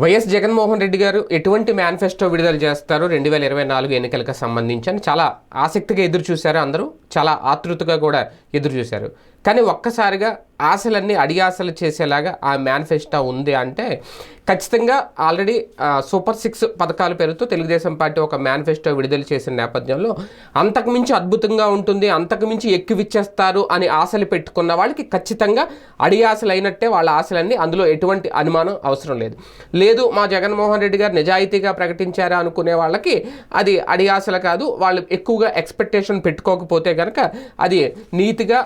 YS Jaganmohan Reddy గారు ఎటువంటి manifesto విడుదల చేస్తారు రెండు వేల ఇరవై నాలుగు ఎన్నికలకు సంబంధించి అని చాలా ఆసక్తిగా ఎదురు చూశారు అందరూ. చాలా ఆతృతగా కూడా ఎదురు చూశారు. కానీ ఒక్కసారిగా ఆశలన్నీ అడియాశలు చేసేలాగా ఆ మేనిఫెస్టో ఉంది అంటే ఖచ్చితంగా ఆల్రెడీ సూపర్ సిక్స్ పథకాల పేరుతో తెలుగుదేశం పార్టీ ఒక మేనిఫెస్టో విడుదల చేసిన నేపథ్యంలో అంతకుమించి అద్భుతంగా ఉంటుంది అంతకుమించి ఎక్కువిచ్చేస్తారు అని ఆశలు పెట్టుకున్న వాళ్ళకి ఖచ్చితంగా అడియాసలు అయినట్టే వాళ్ళ ఆశలన్నీ అందులో ఎటువంటి అనుమానం అవసరం లేదు. లేదు మా జగన్మోహన్ రెడ్డి గారు నిజాయితీగా ప్రకటించారా అనుకునే వాళ్ళకి అది అడియాశలు కాదు వాళ్ళు ఎక్కువగా ఎక్స్పెక్టేషన్ పెట్టుకోకపోతే కనుక అది నీతిగా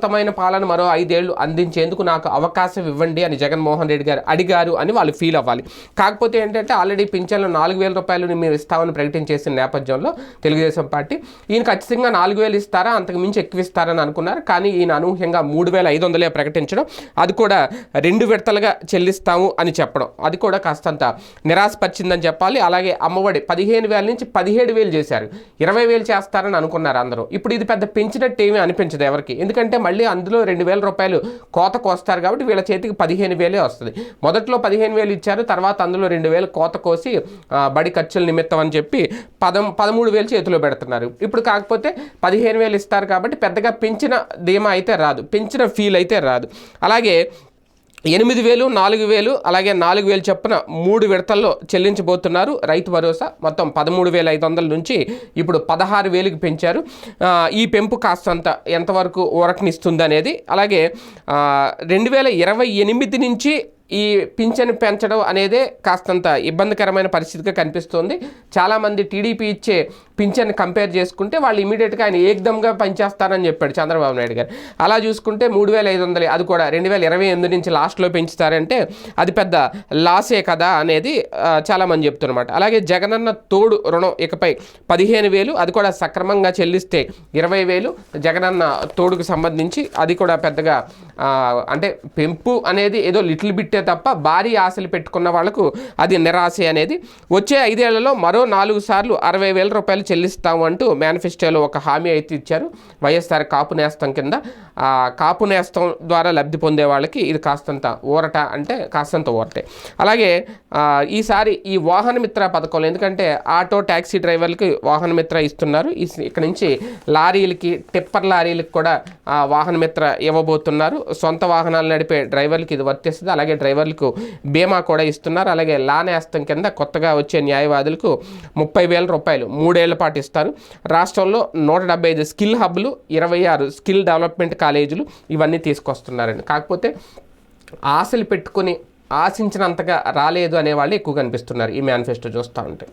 నీతివంతమైన పాలన మరో ఐదేళ్ళు అందించేందుకు నాకు అవకాశం ఇవ్వండి అని జగన్మోహన్ రెడ్డి గారు అడిగారు అని వాళ్ళు ఫీల్ అవ్వాలి. కాకపోతే ఏంటంటే ఆల్రెడీ పింఛన్లు నాలుగు వేల రూపాయలు మేము ఇస్తామని ప్రకటించేసిన నేపథ్యంలో తెలుగుదేశం పార్టీ ఈయన ఖచ్చితంగా నాలుగు వేలు ఇస్తారా? అంతకు మించి ఎక్కువ ఇస్తారని అనుకున్నారు. కానీ ఈయన అనూహ్యంగా మూడు వేల ఐదు వందలే ప్రకటించడం అది కూడా రెండు విడతలుగా చెల్లిస్తాము అని చెప్పడం. అది కూడా కాస్తంత నిరాశపరిచిందని చెప్పాలి. అలాగే అమ్మఒడి పదిహేను వేల నుంచి పదిహేడు వేలు చేశారు. ఇరవై వేలు చేస్తారని అనుకున్నారు అందరూ. ఇప్పుడు ఇది పెద్ద పెంచినట్టు ఏమీ అనిపించదు ఎవరికి. ఎందుకంటే మళ్ళీ అందులో రెండు వేల రూపాయలు కోత కోస్తారు కాబట్టి వీళ్ళ చేతికి పదిహేను వేలే వస్తుంది. మొదట్లో పదిహేను వేలు ఇచ్చారు తర్వాత అందులో రెండు వేలు కోత కోసి బడి ఖర్చుల నిమిత్తం అని చెప్పి పదం పదమూడు వేలు చేతిలో పెడుతున్నారు. ఇప్పుడు కాకపోతే పదిహేను వేలు ఇస్తారు కాబట్టి పెద్దగా పెంచిన ధీమా అయితే రాదు పెంచిన ఫీల్ అయితే రాదు. అలాగే ఎనిమిది వేలు నాలుగు వేలు అలాగే నాలుగు వేలు చొప్పున మూడు విడతల్లో చెల్లించబోతున్నారు. రైతు భరోసా మొత్తం పదమూడు వేల ఐదు వందల నుంచి ఇప్పుడు పదహారు వేలకు పెంచారు. ఈ పెంపు కాస్తంత ఎంతవరకు ఊరటనిస్తుంది అనేది అలాగే రెండు వేల ఇరవై ఎనిమిది నుంచి ఈ పింఛను పెంచడం అనేదే కాస్తంత ఇబ్బందికరమైన పరిస్థితిగా కనిపిస్తోంది. చాలామంది టీడీపీ ఇచ్చే పింఛన్ కంపేర్ చేసుకుంటే వాళ్ళు ఇమీడియట్గా ఆయన ఏకదంగా పనిచేస్తారని చెప్పాడు చంద్రబాబు నాయుడు గారు. అలా చూసుకుంటే మూడు వేల ఐదు వందలు అది కూడా రెండు వేల ఇరవై ఎనిమిది నుంచి లాస్ట్లో పెంచుతారంటే అది పెద్ద లాసే కదా అనేది చాలామంది చెప్తున్నమాట. అలాగే జగనన్న తోడు రుణం ఇకపై పదిహేను వేలు అది కూడా సక్రమంగా చెల్లిస్తే ఇరవై వేలు. జగనన్న తోడుకు సంబంధించి అది కూడా పెద్దగా అంటే పెంపు అనేది ఏదో లిటిల్ బిట్టే తప్ప భారీ ఆశలు పెట్టుకున్న వాళ్ళకు అది నిరాశే అనేది. వచ్చే ఐదేళ్ళలో మరో నాలుగు సార్లు అరవై వేల రూపాయలు చెల్లిస్తాము అంటూ మేనిఫెస్టోలో ఒక హామీ అయితే ఇచ్చారు. వైఎస్ఆర్ కాపు నేస్తం కింద. కాపునేస్తం కాపు నేస్తం ద్వారా లబ్ధి పొందే వాళ్ళకి ఇది కాస్తంత ఊరట అంటే కాస్తంత ఊరటే. అలాగే ఈసారి ఈ వాహన మిత్ర పథకంలో ఎందుకంటే ఆటో ట్యాక్సీ డ్రైవర్లకి వాహన మిత్ర ఇస్తున్నారు. ఇక్కడ నుంచి లారీలకి టిప్పర్ లారీలకు కూడా వాహన మిత్ర ఇవ్వబోతున్నారు. సొంత వాహనాలు నడిపే డ్రైవర్లకి ఇది వర్తిస్తుంది. అలాగే డ్రైవర్ డ్రైవర్లకు బీమా కూడా ఇస్తున్నారు. అలాగే లానేస్తం కింద కొత్తగా వచ్చే న్యాయవాదులకు ముప్పై వేల రూపాయలు మూడేళ్ళ పాటు ఇస్తారు. రాష్ట్రంలో నూట డెబ్బై ఐదు స్కిల్ హబ్లు ఇరవై ఆరు స్కిల్ డెవలప్మెంట్ కాలేజీలు ఇవన్నీ తీసుకొస్తున్నారండి. కాకపోతే ఆశలు పెట్టుకొని ఆశించినంతగా రాలేదు అనే వాళ్ళు ఎక్కువ కనిపిస్తున్నారు ఈ మేనిఫెస్టో చూస్తూ ఉంటే.